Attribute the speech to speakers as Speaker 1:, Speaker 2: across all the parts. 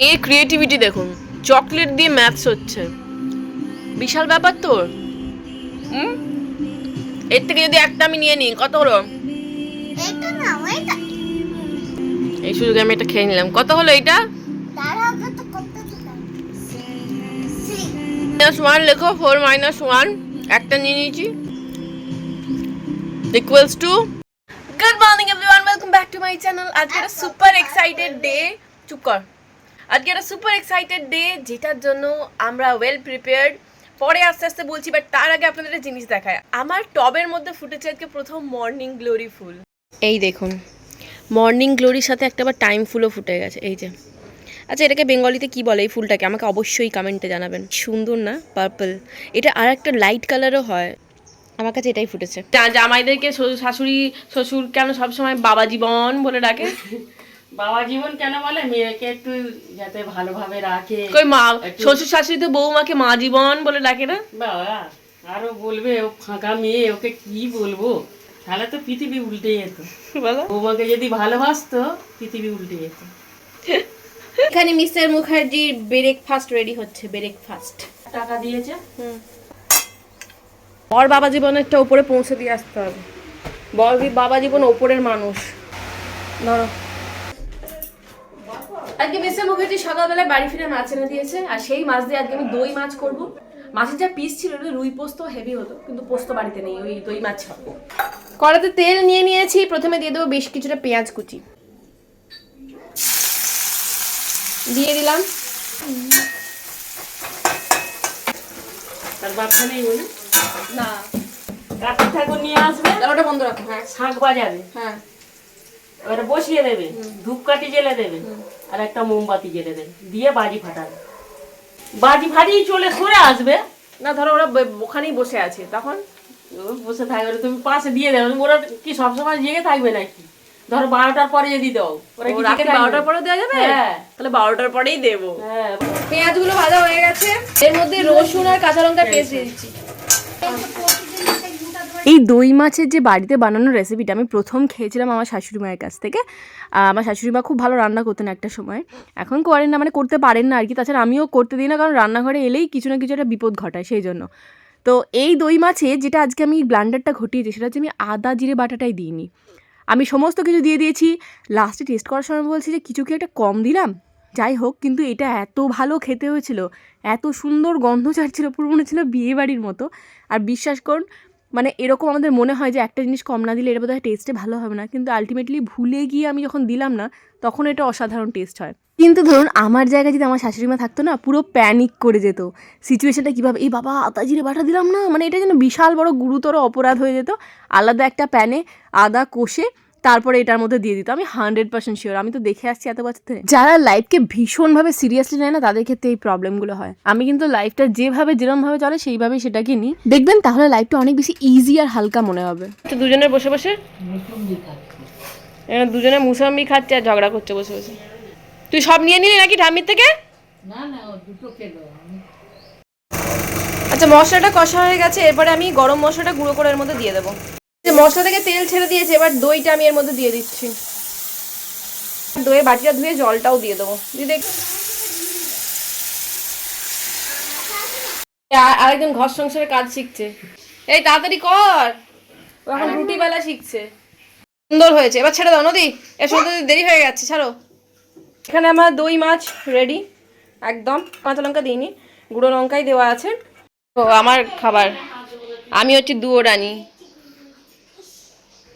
Speaker 1: এর ক্রিয়েটিভিটি দেখুন চকলেট দিয়ে ম্যাথস হচ্ছে। বিশাল ব্যাপার তোর। হুম? এর থেকে যদি একটা আমি নিয়ে নিই কত হলো?
Speaker 2: এটা না ওইটা।
Speaker 1: এই সুযোগে আমি এটা খেয়ে নিলাম। কত হলো এইটা?
Speaker 2: সি।
Speaker 1: মাইনাস ওয়ান লেখো ফোর মাইনাস ওয়ান একটা নিয়ে নিয়েছি। Equals to good morning everyone welcome back to my channel আজকে একটা সুপার এক্সাইটেড ডে চুপ কর। আজকে একটা সুপার এক্সাইটেড ডে যেটার জন্য আমরা ওয়েল প্রিপেয়ার্ড পরে আস্তে আস্তে বলছি বাট তার আগে আপনাদের একটা জিনিস দেখায় আমার টবের মধ্যে ফুটেছে আজকে প্রথম মর্নিং গ্লোরি ফুল। এই দেখুন মর্নিং গ্লোরির সাথে একটা আবার টাইম ফুলও ফুটে গেছে এই যে। আচ্ছা এটাকে বেঙ্গলিতে কি বলে এই ফুলটাকে? আমাকে অবশ্যই কমেন্টে জানাবেন। সুন্দর না? পার্পল এটা আর একটা লাইট কালারও হয়। আমার কাছে এটাই ফুটেছে। জামাইদেরকে শ্বশুর- শাশুড়ি শ্বশুর কেন সবসময় বাবা জীবন বলে ডাকে?
Speaker 3: বাবা জীবন কেন বলে? মেয়েকে একটু যাতে ভালোভাবে রাখে।
Speaker 1: কই মা শ্বশুর শাশুড়ি তো বৌমাকে মা জীবন বলে ডাকে না?
Speaker 3: বাবা আরও বলবে ও ফাঁকা মেয়ে ওকে কি বলব? তাহলে তো পৃথিবী উল্টে যেত।
Speaker 1: বলো।
Speaker 3: বৌমাকে যদি ভালোবাসতো পৃথিবী উল্টে যেত।
Speaker 1: এখানে মিস্টার মুখার্জির ব্রেকফাস্ট রেডি হচ্ছে ব্রেকফাস্ট
Speaker 3: টাকা দিয়েছে?
Speaker 1: বর বাবা জীবনেরটা উপরে পৌঁছে দিয়ে আসতে হবে। বর বাবা জীবন ওপরের মানুষ। ধরো। আজকে মিস্টার মুখার্জি সকালবেলায় বাড়ি ফিরে মাছ এনে দিয়েছে আর সেই মাছ দিয়ে আজকে আমি দই মাছ করব। মাছের যা পিস ছিল রুই পোস্ত হেভি হতো কিন্তু পোস্ত বাড়িতে নেই ওই দই মাছ খাব কড়াতে তেল নিয়ে নিয়েছি প্রথমে দিয়ে দেবো বেশ কিছুটা পেঁয়াজ কুচি। দিয়ে দিলাম।
Speaker 3: তার বাচ্চা নেই বলে?
Speaker 1: না।
Speaker 3: কাঠি ঠাকুর নিয়ে আসবে?
Speaker 1: ওটা বন্ধ রাখো। হ্যাঁ
Speaker 3: শাঁখ বাজারে
Speaker 1: হ্যাঁ।
Speaker 3: এবারে বসিয়ে দেবে ধূপকাঠি জেলে দেবে আর একটা মোমবাতি জেলে দেবে দিয়ে বাজি ফাটাবে। বাজি ফাটিয়ে চলে সরে আসবে।
Speaker 1: না ধরো ওরা ওখানেই বসে আছে তখন?
Speaker 3: বসে থাকবে তুমি পাশে দিয়ে দেবে ওরা কি সবসময় জেগে থাকবে নাকি? ধরো বারোটার পরে যদি দাও ওরা কি?
Speaker 1: বারোটার পরে দেওয়া যাবে?
Speaker 3: হ্যাঁ।
Speaker 1: তাহলে বারোটার পরেই দেবো।
Speaker 3: হ্যাঁ।
Speaker 1: পেঁয়াজগুলো ভাজা হয়ে গেছে। এর মধ্যে রসুন আর কাঁচা লঙ্কা পেস্ট দিয়ে দিচ্ছি। এই দই মাছের যে বাড়িতে বানানো রেসিপিটা আমি প্রথম খেয়েছিলাম আমার শাশুড়ি মায়ের কাছ থেকে। আমার শাশুড়ি মা খুব ভালো রান্না করতেন একটা সময়। এখন করেন না মানে করতে পারেন না আর কি, তাছাড়া আমিও করতে দিই না, কারণ রান্নাঘরে এলেই কিছু না কিছু একটা বিপদ ঘটায় সেই জন্য। তো এই দই মাছে যেটা আজকে আমি ব্লান্ডারটা ঘটিয়েছি, সেটা হচ্ছে আমি আদা, জিরে, বাটাটাই দিইনি। আমি সমস্ত কিছু দিয়ে দিয়েছি। লাস্টে টেস্ট করার সময় বলছি যে, কিছু কি একটা কম দিলাম? যাই হোক, কিন্তু এটা এত ভালো খেতে হয়েছিল, এত সুন্দর গন্ধ ছাড়ছিল, পুরো মনে ছিল বিয়ে বাড়ির মতো। আর বিশ্বাস করুন মানে এরকম আমাদের মনে হয় যে একটা জিনিস কম না দিলে এটা বোধহয় টেস্টে ভালো হবে না। কিন্তু আলটিমেটলি ভুলে গিয়ে আমি যখন দিলাম না, তখন এটা অসাধারণ টেস্ট হয়। কিন্তু ধরুন, আমার জায়গায় যদি আমার শাশুড়ি মা থাকতো না, পুরো প্যানিক করে যেত। সিচুয়েশনটা কীভাবে, এই বাবা আদা জিরে বাটা দিলাম না? মানে এটা যেন বিশাল বড় গুরুতর অপরাধ হয়ে যেত। আলাদা একটা প্যানে আদা কষে তারপরে এটার মধ্যে দিয়ে দিত। আমি হান্ড্রেড পার্সেন্ট শিওর আমি তো দেখে আসছি এত বছর ধরে। যারা লাইফকে ভীষণভাবে সিরিয়াসলি নেয় না তাদের ক্ষেত্রে এই প্রবলেমগুলো হয়। আমি কিন্তু লাইফটা যেভাবে যেরমভাবে চলে সেইভাবেই সেটাকে নিই। দেখবেন তাহলে লাইফটা অনেক বেশি ইজি আর হালকা মনে হবে। তো দুজনের বসে বসে? দুজনে মুসাম্বি খাচ্ছে আর ঝগড়া করছে বসে বসে। তুই সব নিয়ে নিলি নাকি ঠাম্মির থেকে?
Speaker 3: না না দুটো খেলো।
Speaker 1: আচ্ছা মশলাটা কষা হয়ে গেছে এরপরে আমি গরম মশলাটা গুঁড়ো করে এর মধ্যে দিয়ে দেবো। মশলা থেকে তেল ছেড়ে দিয়েছে এবার দইটা আমি এর মধ্যে দিয়ে দিচ্ছি। দইয়ের বাটিটা ধুয়ে জলটাও দিয়ে দেবো। দিয়ে দেখ আরেকজন ঘর সংসারে কাজ শিখছে। এই তাড়াতাড়ি কর। ও এখন রুটি বেলা শিখছে। সুন্দর হয়েছে। এবার ছেড়ে দাও নদী। এর সময় দেরি হয়ে গেছে ছাড়ো। এখানে আমার দই মাছ রেডি একদম। কাঁচা লঙ্কা দিইনি। গুঁড়ো লঙ্কাই দেওয়া আছে। ও আমার খাবার। আমি হচ্ছে দুয়ো রানী।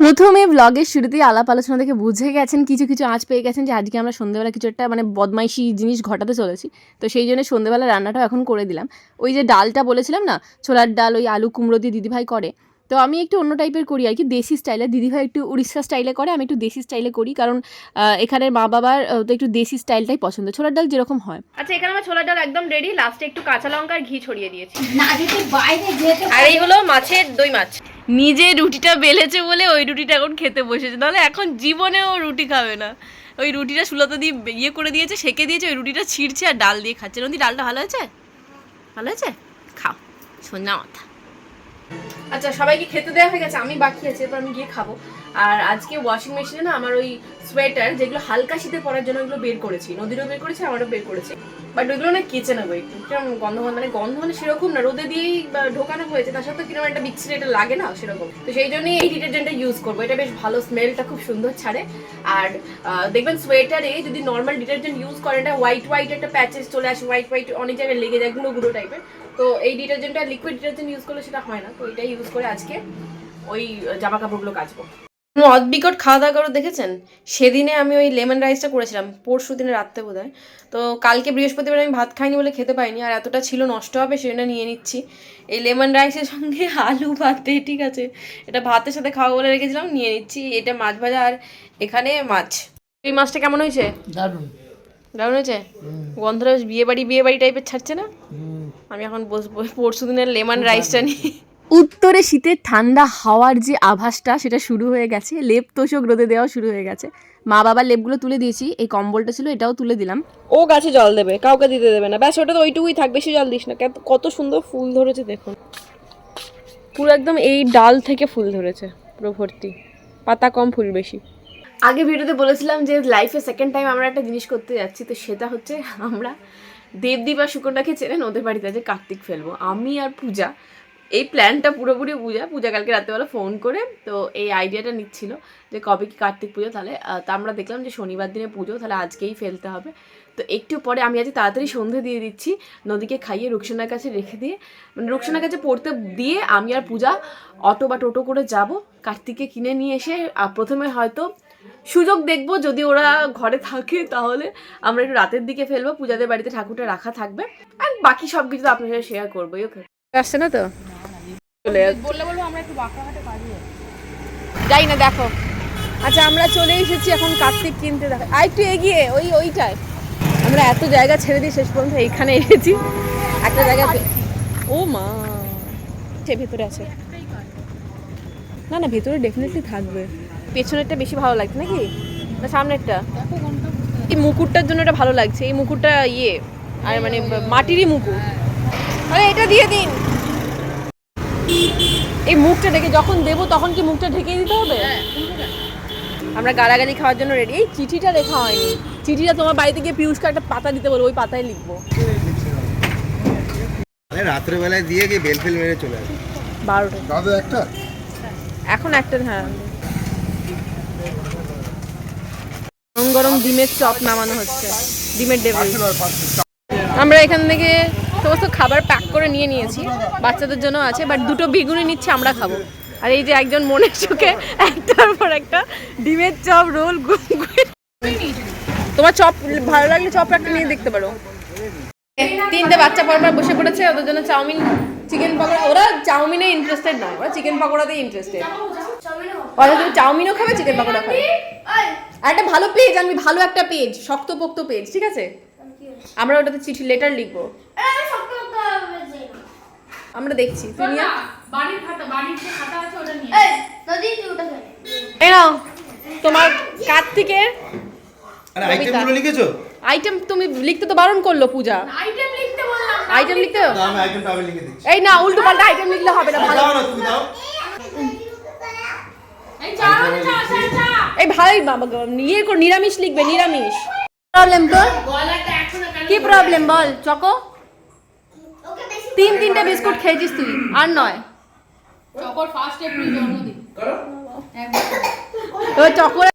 Speaker 1: প্রথমে ব্লগের শুরুতেই আলাপ আলোচনা থেকে বুঝে গেছেন কিছু কিছু আঁচ পেয়ে গেছেন যে আজকে আমরা সন্ধ্যেবেলা কিছু একটা মানে বদমাইশি জিনিস ঘটাতে চলেছি। তো সেই জন্য সন্ধ্যেবেলা রান্নাটাও এখন করে দিলাম। ওই যে ডালটা বলেছিলাম না ছোলার ডাল ওই আলু কুমড়ো দিয়ে দিদিভাই করে। তো আমি একটু অন্য টাইপের করি আর কি দেশি স্টাইলে দিদিভাই একটু উড়িষ্যা স্টাইলে করে আমি একটু দেশি স্টাইলে করি কারণ এখানের মা বাবার তো একটু দেশি স্টাইলটাই পছন্দ। ছোলার ডাল যেরকম হয়। আচ্ছা এখানে আমার ছোলার ডাল একদম রেডি লাস্টে একটু কাঁচা লঙ্কা আর ঘি ছড়িয়ে দিয়েছি। আর এই হলো মাছের দই মাছ। নিজে রুটিটা বেলেছে বলে ওই রুটিটা এখন খেতে বসেছে। নাহলে এখন জীবনে ও রুটি খাবে না। ওই রুটিটা সুলতা দিয়ে ইয়ে করে দিয়েছে, সেকে দিয়েছে, ওই রুটিটা ছিঁড়ছে আর ডাল দিয়ে খাচ্ছে। নদী ডালটা ভালো হয়েছে? ভালো হয়েছে? খাও, সোনা মাথা। আচ্ছা সবাইকে খেতে দেওয়া হয়ে গেছে, আমি বাকি আছে, এবার আমি গিয়ে খাব। আর আজকে ওয়াশিং মেশিনে না আমার ওই সোয়েটার যেগুলো হালকা শীতে পরার জন্য ওগুলো বের করেছি। নদীরও বের করেছি, আমারও বের করেছি। বাট ওইগুলো না কেচে নেব একটু। কীরকম গন্ধ মানে গন্ধ মানে সেরকম না, রোদে দিয়েই ঢোকানো হয়েছে। তার সাথে কীরকম একটা বিচ্ছিরি এটা লাগে না, সেরকম। তো সেই জন্যই এই ডিটারজেন্টটা ইউজ করব। এটা বেশ ভালো স্মেলটা খুব সুন্দর ছাড়ে। আর দেখবেন সোয়েটারে যদি নর্মাল ডিটারজেন্ট ইউজ করেন, এটা হোয়াইট হোয়াইট একটা প্যাচেস চলে আসে হোয়াইট হোয়াইট অনেক জায়গায় লেগে যায়, গুঁড়ো গুঁড়ো টাইপের তো এই ডিটারজেন্টটা লিকুইড ডিটারজেন্ট ইউজ করলে সেটা হয় না। তো এটাই ইউজ করে আজকে ওই জামা কাপড়গুলো কাচবো। অদ্বিকট খাওয়া দাওয়া করে দেখেছেন? সেদিনে আমি ওই লেমন রাইসটা করেছিলাম পরশু দিনে রাত্রে বোধ হয় তো কালকে বৃহস্পতিবার আমি ভাত খাইনি বলে খেতে পাইনি আর এতটা ছিল নষ্ট হবে সেটা নিয়ে নিচ্ছি। এই লেমন রাইসের সঙ্গে আলু ভাতে ঠিক আছে? এটা ভাতের সাথে খাওয়া বলে রেখেছিলাম নিয়ে নিচ্ছি। এটা মাছ ভাজা আর এখানে মাছ। এই মাছটা কেমন হয়েছে?
Speaker 4: দারুণ।
Speaker 1: দারুণ হয়েছে? গন্ধটা বেশ বিয়ে বাড়ি বিয়ে বাড়ি টাইপের ছাড়ছে না? আমি এখন বসবো পরশু দিনের লেমন রাইসটা নিয়ে। উত্তরে শীতের ঠান্ডা হাওয়ার যে আভাসটা সেটা শুরু হয়ে গেছে। লেপ তোষক রোদে দেওয়া শুরু হয়ে গেছে। মা বাবার লেপগুলো তুলে দিয়েছি। এই কম্বলটা ছিল এটাও তুলে দিলাম। ও গাছে জল দেবে কাউকে দিতে দেবে না। ব্যাস ওটা তো ওইটুকুই থাক বেশি জল দিস না। কত- কত সুন্দর ফুল ধরেছে দেখুন। পুরো একদম এই ডাল থেকে ফুল ধরেছে পুরো ভর্তি। পাতা কম ফুল বেশি। আগে ভিডিওতে বলেছিলাম যে লাইফে সেকেন্ড টাইম আমরা একটা জিনিস করতে যাচ্ছি তো সেটা হচ্ছে আমরা দেবদীপ আর শুকনটাকে চেনেন ওদের বাড়িতে আছে কার্তিক ফেলব। আমি আর পূজা এই প্ল্যানটা পুরোপুরি পূজা। পূজা কালকে রাত্রেবেলা ফোন করে, তো এই আইডিয়াটা নিচ্ছিল যে কবে কি কার্তিক পুজো, তাহলে তা আমরা দেখলাম যে শনিবার দিনে পুজো, তাহলে আজকেই ফেলতে হবে। তো একটু পরে আমি আজ তাড়াতাড়ি সন্ধে দিয়ে দিচ্ছি, নদীকে খাইয়ে রুকসানার কাছে রেখে দিয়ে। মানে রুকসানার কাছে পড়তে দিয়ে আমি আর পূজা অটো বা টোটো করে যাব, কার্তিককে কিনে নিয়ে এসে প্রথমে হয়তো সুযোগ দেখব যদি ওরা ঘরে থাকে, তাহলে আমরা একটু রাতের দিকে ফেলব, পূজাদের বাড়িতে ঠাকুরটা রাখা থাকবে। আর বাকি সব কিছু তো আপনার সাথে শেয়ার করব ওকে আসছে না তো? চলে বললে বলব আমরা একটু যাই। না দেখো। আচ্ছা আমরা চলে এসেছি এখন কার্তিক কিনতে। দেখো আর একটু এগিয়ে ওই ওইটায়। আমরা এত জায়গা ছেড়ে দিয়ে শেষ পর্যন্ত এইখানে এসেছি। একটা জায়গা ও মা। সে ভেতরে আছে। না না ভেতরে ডেফিনেটলি থাকবে। পেছনেরটা বেশি ভালো লাগছে নাকি? না সামনেরটা? এই মুকুটটার জন্য এটা ভালো লাগছে। এই মুকুটটা ইয়ে আর মানে মাটিরই মুকুট। আরে এটা দিয়ে দিন। এই মুখটা ঢেকে যখন দেবো তখন কি মুখটা ঢেকে দিতে হবে। আমরা গালাগালি খাওয়ার জন্য রেডি এই চিঠিটা লেখা হয়নি। চিঠিটা তোমার বাড়িতে গিয়ে পিউষকে একটা পাতা দিতে বলব ওই পাতায় লিখব।
Speaker 4: রাত্রেবেলায় দিয়ে গিয়ে বেল ফেল মেরে চলে আসে
Speaker 1: বারোটা।
Speaker 4: দাদা একটা?
Speaker 1: এখন একটা হ্যাঁ। গরম গরম ডিমের চপ নামানো হচ্ছে। ডিমের ডেভিল। আমরা এখান থেকে সমস্ত খাবার প্যাক করে নিয়ে নিয়েছি। বাচ্চাদের জন্য আছে বাট দুটো বেগুনি নিচ্ছে, আমরা খাব। আর এই যে একজন মনের চোখে একটার পর একটা ডিমের চপ, রোল তোমার চপ, ভালো লাগলে চপ একটা নিয়ে দেখতে পারো। তিনটে বাচ্চা পরপর বসে পড়েছে, ওদের জন্য চাউমিন, চিকেন পকোড়া। ওরা চাউমিনে ইন্টারেস্টেড নয় ওরা চিকেন পকোড়াতেই ইন্টারেস্টেড ওরা তুমি চাউমিনও খাবে, চিকেন পকোড়া খাবে। একটা ভালো পেজ আনবি ভালো একটা পেজ শক্তপোক্ত পেজ ঠিক আছে? আমরা ওটাতে চিঠি লেটার লিখব।
Speaker 2: আমি শক্ত করতে হবে যে না।
Speaker 1: আমরা দেখছি তুই নিয়ে
Speaker 2: এই নদী তুই ওটা
Speaker 1: এই নাও তোমার কার্তিকের
Speaker 4: আরে আইটেমগুলো লিখেছো?
Speaker 1: আইটেম তুমি লিখতে তো বারণ করল পূজা।
Speaker 2: আইটেম লিখতে বললাম
Speaker 1: আইটেম লিখতে?
Speaker 4: না আমি আইটেমটা আমি লিখে দিচ্ছি।
Speaker 1: এই না উল্টো পাল্টা আইটেম লিখলে হবে না ভালো।
Speaker 4: না তুমি দাও।
Speaker 1: এই ভালোই বাবা গো, ইয়ে কর নিরামিষ লিখবে নিরামিষ। প্রবলেম তোর? কি প্রবলেম বল চকো। তিন তিনটে বিস্কুট খেয়েছিস তুই আর নয়। তো চকোর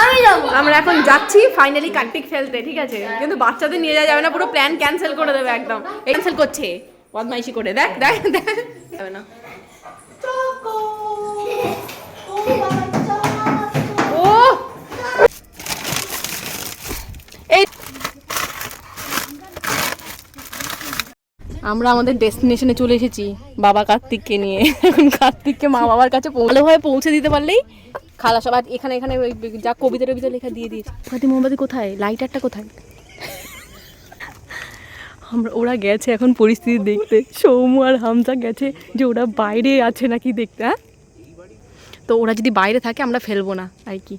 Speaker 2: আমি যাব।
Speaker 1: আমরা এখন যাচ্ছি ফাইনালি কার্তিক ফেলতে ঠিক আছে? কিন্তু বাচ্চাদের নিয়ে যাওয়া যাবে না পুরো প্ল্যান ক্যান্সেল করে দেবে একদম। ক্যান্সেল করছে। বদমাইশি করে দেখ দেখ দেখ। যাবে না
Speaker 2: চকো ও বাচ্চা
Speaker 1: ও এই আমরা আমাদের ডেস্টিনেশনে চলে এসেছি বাবা কার্তিককে নিয়ে। এখন কার্তিককে মা বাবার কাছে ভালোভাবে পৌঁছে দিতে পারলেই খালা সব আর এখানে এখানে ওই যা কবিতা টবিতা লেখা দিয়ে দিয়েছে। মোমবাতি মোমবাতি কোথায়? লাইটারটা কোথায়? আমরা ওরা গেছে এখন পরিস্থিতি দেখতে। সৌমু আর হামজা গেছে যে ওরা বাইরে আছে নাকি দেখতে হ্যাঁ? তো ওরা যদি বাইরে থাকে, আমরা ফেলব না। আর কি?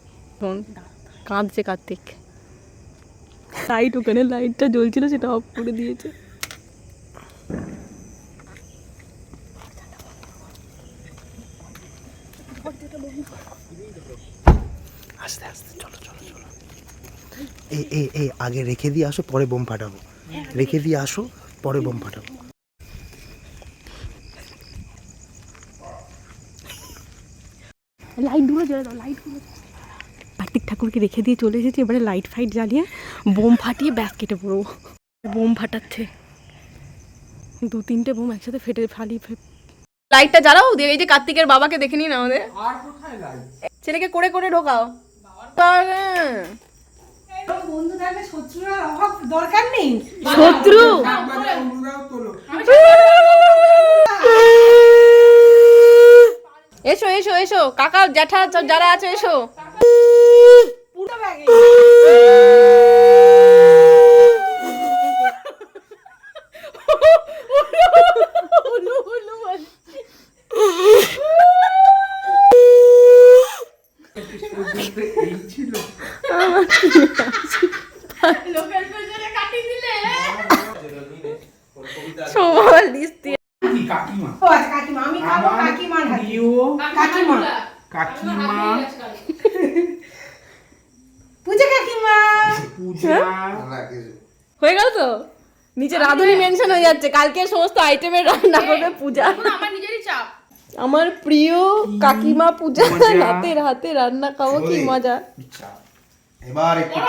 Speaker 1: কাঁদছে কার্তিক। লাইট ওখানে লাইটটা জ্বলছিল, সেটা অফ করে দিয়েছে। আস্তে আস্তে চলো চলো চলো।
Speaker 5: এই এই এই আগে রেখে দিয়ে আসো পরে বোম ফাটাবো। রেখে দিয়ে আসো পরে বোম ফাটাবো।
Speaker 1: লাইটগুলো জ্বলে দাও লাইট কার্তিক ঠাকুরকে রেখে দিয়ে চলে এসেছি এবারে লাইট ফাইট জ্বালিয়ে বোম ফাটিয়ে ব্যাস্কেটে পড়ব। বোম ফাটাচ্ছে। দু তিনটে বোম একসাথে ফেটে ফালি লাইটটা জ্বালাও দিয়ে এই যে কার্তিকের বাবাকে দেখে নিন আমাদের। ছেলেকে করে করে ঢোকাও। শত্রু? এসো এসো এসো। কাকা জ্যাঠা সব যারা আছে এসো। সবার লিস্ট দিয়ে
Speaker 6: ও আচ্ছা কাকিমা। আমি খাব কাকিমার হাতে। কাকিমা।
Speaker 7: কাকিমা।
Speaker 6: পূজা কাকিমা।
Speaker 1: হয়ে? গেল তো? নিচে রাঁধুনি মেনশন হয়ে যাচ্ছে। কালকে সমস্ত আইটেমের রান্না করবে পূজা।
Speaker 2: আমার নিজেরই চাপ।
Speaker 1: আমার প্রিয় কাকিমা পূজা রাতের হাতে রান্না খাব কি মজা।
Speaker 4: এবার একটু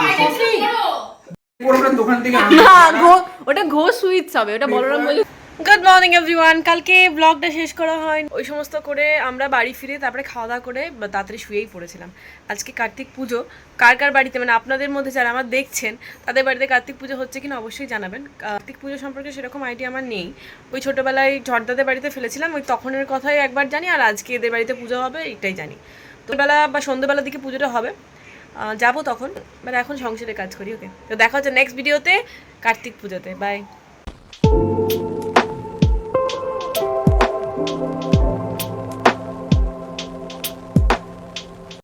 Speaker 1: ওটা ঘো সুইটস হবে ওটা বলরাম বলি গুড মর্নিং এভরিওয়ান কালকে ব্লগটা শেষ করা হয়। ওই সমস্ত করে আমরা বাড়ি ফিরে তারপরে খাওয়া দাওয়া করে তাড়াতাড়ি শুয়েই পড়েছিলাম। আজকে কার্তিক পুজো। কার কার বাড়িতে? মানে আপনাদের মধ্যে যারা আমার দেখছেন তাদের বাড়িতে কার্তিক পুজো হচ্ছে কিনা অবশ্যই জানাবেন। কার্তিক পুজো সম্পর্কে সেরকম আইডিয়া আমার নেই। ওই ছোটোবেলায় ঝর্দাদের বাড়িতে ফেলেছিলাম ওই তখনের কথাই একবার জানি আর আজকে এদের বাড়িতে পুজো হবে এটাই জানি। তো বেলা বা সন্ধ্যেবেলার দিকে পুজোটা হবে। যাব তখন। মানে এখন সংসারে কাজ করি ওকে তো দেখা হচ্ছে নেক্সট ভিডিওতে কার্তিক পুজোতে। বাই